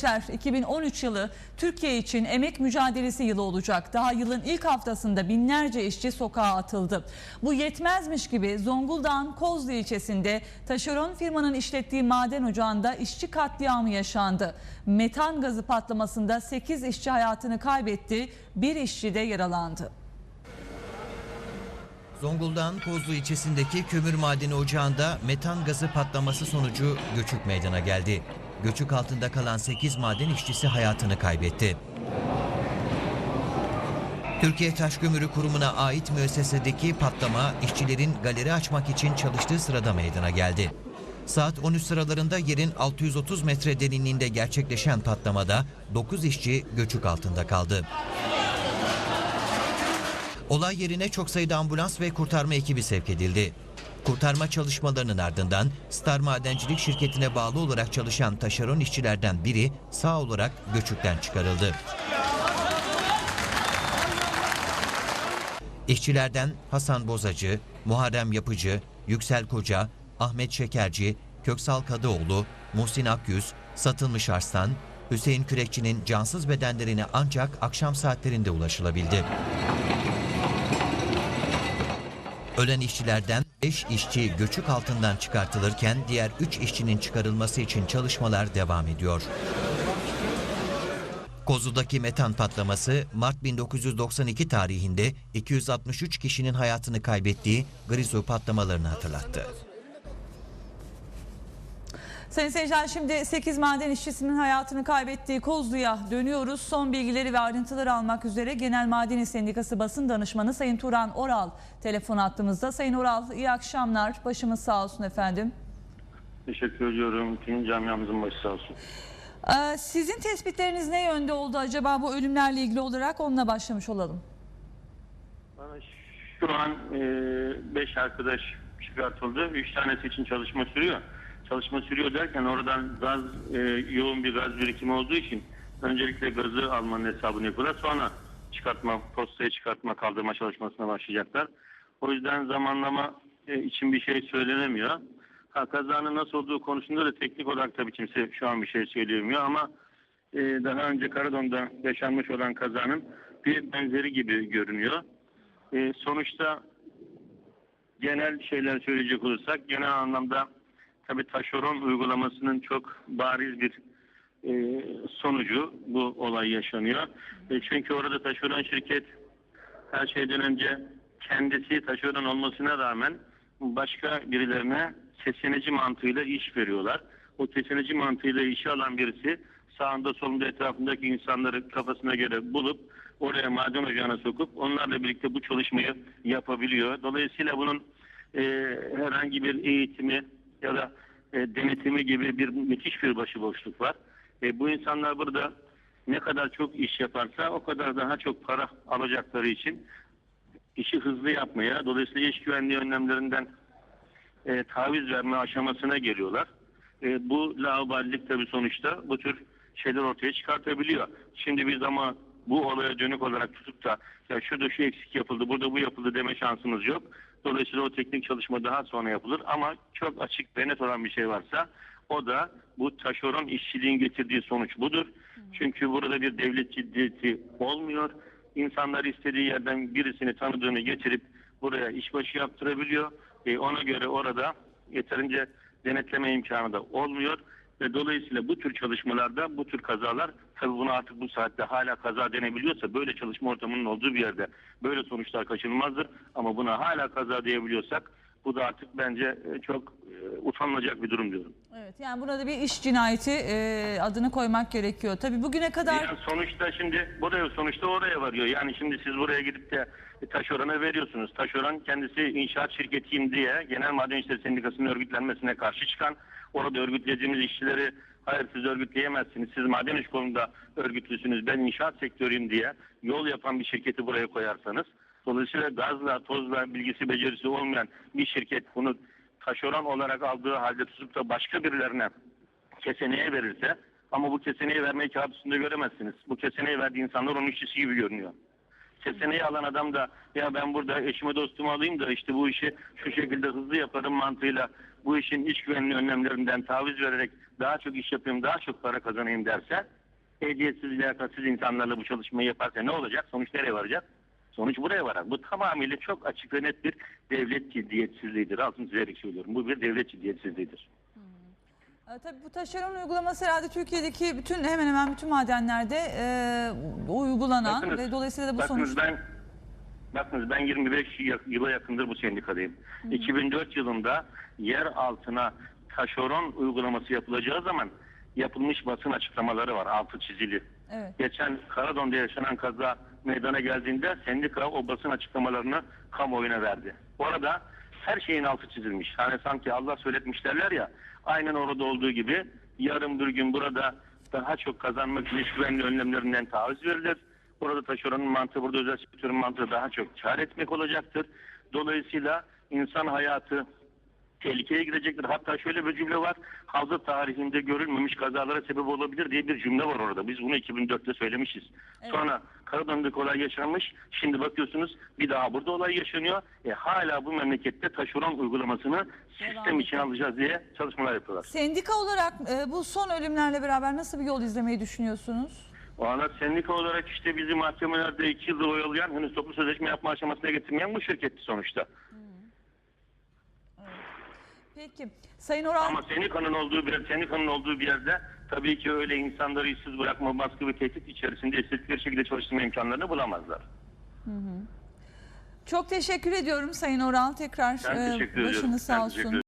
Gençler, 2013 yılı Türkiye için emek mücadelesi yılı olacak. Daha yılın ilk haftasında binlerce işçi sokağa atıldı. Bu yetmezmiş gibi Zonguldak'ın Kozlu ilçesinde taşeron firmanın işlettiği maden ocağında işçi katliamı yaşandı. Metan gazı patlamasında 8 işçi hayatını kaybetti, bir işçi de yaralandı. Zonguldak'ın Kozlu ilçesindeki kömür madeni ocağında metan gazı patlaması sonucu göçük meydana geldi. Göçük altında kalan 8 maden işçisi hayatını kaybetti. Türkiye Taş Kömürü Kurumu'na ait müessesedeki patlama işçilerin galeri açmak için çalıştığı sırada meydana geldi. Saat 13 sıralarında yerin 630 metre derinliğinde gerçekleşen patlamada 9 işçi göçük altında kaldı. Olay yerine çok sayıda ambulans ve kurtarma ekibi sevk edildi. Kurtarma çalışmalarının ardından Star Madencilik şirketine bağlı olarak çalışan taşeron işçilerden biri sağ olarak göçükten çıkarıldı. İşçilerden Hasan Bozacı, Muharrem Yapıcı, Yüksel Koca, Ahmet Şekerci, Köksal Kadıoğlu, Muhsin Akyüz, Satılmış Arslan, Hüseyin Kürekçi'nin cansız bedenlerine ancak akşam saatlerinde ulaşılabildi. Ölen işçilerden 5 işçi göçük altından çıkartılırken diğer 3 işçinin çıkarılması için çalışmalar devam ediyor. Kozlu'daki metan patlaması Mart 1992 tarihinde 263 kişinin hayatını kaybettiği Grizu patlamalarını hatırlattı. Sayın seyirciler şimdi 8 maden işçisinin hayatını kaybettiği Kozlu'ya dönüyoruz. Son bilgileri ve ayrıntıları almak üzere Genel Maden İş Sendikası basın danışmanı Sayın Turan Oral telefon attığımızda. Sayın Oral iyi akşamlar. Başımız sağ olsun efendim. Teşekkür ediyorum. Tüm camiamızın başı sağ olsun. Ee, sizin tespitleriniz ne yönde oldu acaba bu ölümlerle ilgili olarak onunla başlamış olalım. Bana şu an 5 arkadaş çıkartıldı. 3 tanesi için çalışma sürüyor. Çalışma sürüyor derken oradan gaz e, yoğun bir gaz birikimi olduğu için öncelikle gazı almanın hesabını yapıyorlar. Sonra çıkartma, postaya çıkartma, kaldırma çalışmasına başlayacaklar. O yüzden zamanlama e, için bir şey söylenemiyor. Ha, kazanın nasıl olduğu konusunda da teknik olarak tabii kimse şu an bir şey söyleyemiyor ama e, daha önce Karadon'da yaşanmış olan kazanın bir benzeri gibi görünüyor. E, sonuçta genel şeyler söyleyecek olursak genel anlamda tabii taşeron uygulamasının çok bariz bir e, sonucu bu olay yaşanıyor. E, çünkü orada taşeron şirket her şeyden önce kendisi taşeron olmasına rağmen başka birilerine kesineci mantığıyla iş veriyorlar. O kesineci mantığıyla işe alan birisi sağında solunda etrafındaki insanları kafasına göre bulup oraya maden ocağına sokup onlarla birlikte bu çalışmayı yapabiliyor. Dolayısıyla bunun e, herhangi bir eğitimi ya da e, denetimi gibi bir müthiş bir başıboşluk var. E, bu insanlar burada ne kadar çok iş yaparsa o kadar daha çok para alacakları için işi hızlı yapmaya, dolayısıyla iş güvenliği önlemlerinden e, taviz verme aşamasına geliyorlar. E, bu laubalilik tabii sonuçta bu tür şeyler ortaya çıkartabiliyor. Şimdi biz ama bu olaya dönük olarak tutup da ya şurada şu eksik yapıldı, burada bu yapıldı deme şansımız yok. Dolayısıyla o teknik çalışma daha sonra yapılır ama çok açık ve net olan bir şey varsa o da bu taşeron işçiliğin getirdiği sonuç budur. Çünkü burada bir devlet ciddiyeti olmuyor. İnsanlar istediği yerden birisini tanıdığını getirip buraya işbaşı yaptırabiliyor. E, ona göre orada yeterince denetleme imkanı da olmuyor. Ve dolayısıyla bu tür çalışmalarda bu tür kazalar tabii bunu artık bu saatte hala kaza denebiliyorsa böyle çalışma ortamının olduğu bir yerde böyle sonuçlar kaçınılmazdır. Ama buna hala kaza diyebiliyorsak bu da artık bence e, çok e, utanılacak bir durum diyorum. Evet yani burada bir iş cinayeti e, adını koymak gerekiyor. Tabii bugüne kadar Yani sonuçta şimdi buraya sonuçta oraya varıyor. Yani şimdi siz buraya gidip de taşerona veriyorsunuz. Taşeron kendisi inşaat şirketiyim diye Genel Maden İşleri Sendikası'nın örgütlenmesine karşı çıkan orada örgütlediğimiz işçileri hayır siz örgütleyemezsiniz. Siz maden iş konumunda örgütlüsünüz. Ben inşaat sektörüyüm diye yol yapan bir şirketi buraya koyarsanız dolayısıyla gazla, tozla bilgisi becerisi olmayan bir şirket bunu taşeron olarak aldığı halde tutup da başka birilerine keseneye verirse ama bu keseneyi vermeyi kağıt üstünde göremezsiniz. Bu keseneyi verdiği insanlar onun işçisi gibi görünüyor. Keseneği alan adam da ya ben burada eşime dostumu alayım da işte bu işi şu şekilde hızlı yaparım mantığıyla bu işin iş güvenliği önlemlerinden taviz vererek daha çok iş yapayım, daha çok para kazanayım derse ehliyetsiz, liyakatsiz insanlarla bu çalışmayı yaparsa ne olacak? Sonuç nereye varacak? Sonuç buraya varar. Bu tamamıyla çok açık ve net bir devlet ciddiyetsizliğidir. Altını çizerek söylüyorum. Bu bir devlet ciddiyetsizliğidir. E, Tabii bu taşeron uygulaması herhalde Türkiye'deki bütün hemen hemen bütün madenlerde e, uygulanan Bakınız, ve dolayısıyla da bu bakınız sonuçta ben bakınız ben 25 y- yıla yakındır bu sendikadayım. 2004 yılında yer altına taşeron uygulaması yapılacağı zaman yapılmış basın açıklamaları var altı çizili. Evet. Geçen Karadon'da yaşanan kaza meydana geldiğinde sendika o basın açıklamalarını kamuoyuna verdi. Orada her şeyin altı çizilmiş. Hani sanki Allah söyletmiş derler ya. Aynen orada olduğu gibi yarın bir gün burada daha çok kazanmak için iş güvenliği önlemlerinden taviz verilir. Burada taşeronun mantığı, burada özel sektörün mantığı daha çok kar etmek olacaktır. Dolayısıyla insan hayatı tehlikeye girecektir. Hatta şöyle bir cümle var. Havza tarihinde görülmemiş kazalara sebep olabilir diye bir cümle var orada. Biz bunu 2004'te söylemişiz. Sonra Karadağ'daki olay yaşanmış. Şimdi bakıyorsunuz bir daha burada olay yaşanıyor. E, hala bu memlekette taşeron uygulamasını sistem için alacağız diye çalışmalar yapıyorlar. Sendika olarak e, bu son ölümlerle beraber nasıl bir yol izlemeyi düşünüyorsunuz? O ana sendika olarak işte bizi mahkemelerde iki yıldır oyalayan henüz toplu sözleşme yapma aşamasına getirmeyen bu şirketti sonuçta. Peki Sayın Oral Ama sendikanın olduğu bir sendikanın olduğu bir yerde tabii ki öyle insanları işsiz bırakma, baskı ve tehdit içerisinde istedikleri şekilde çalıştırma imkanlarını bulamazlar. çok teşekkür ediyorum Sayın Oral tekrar Ben e, teşekkür ediyorum. başınız sağ olsun.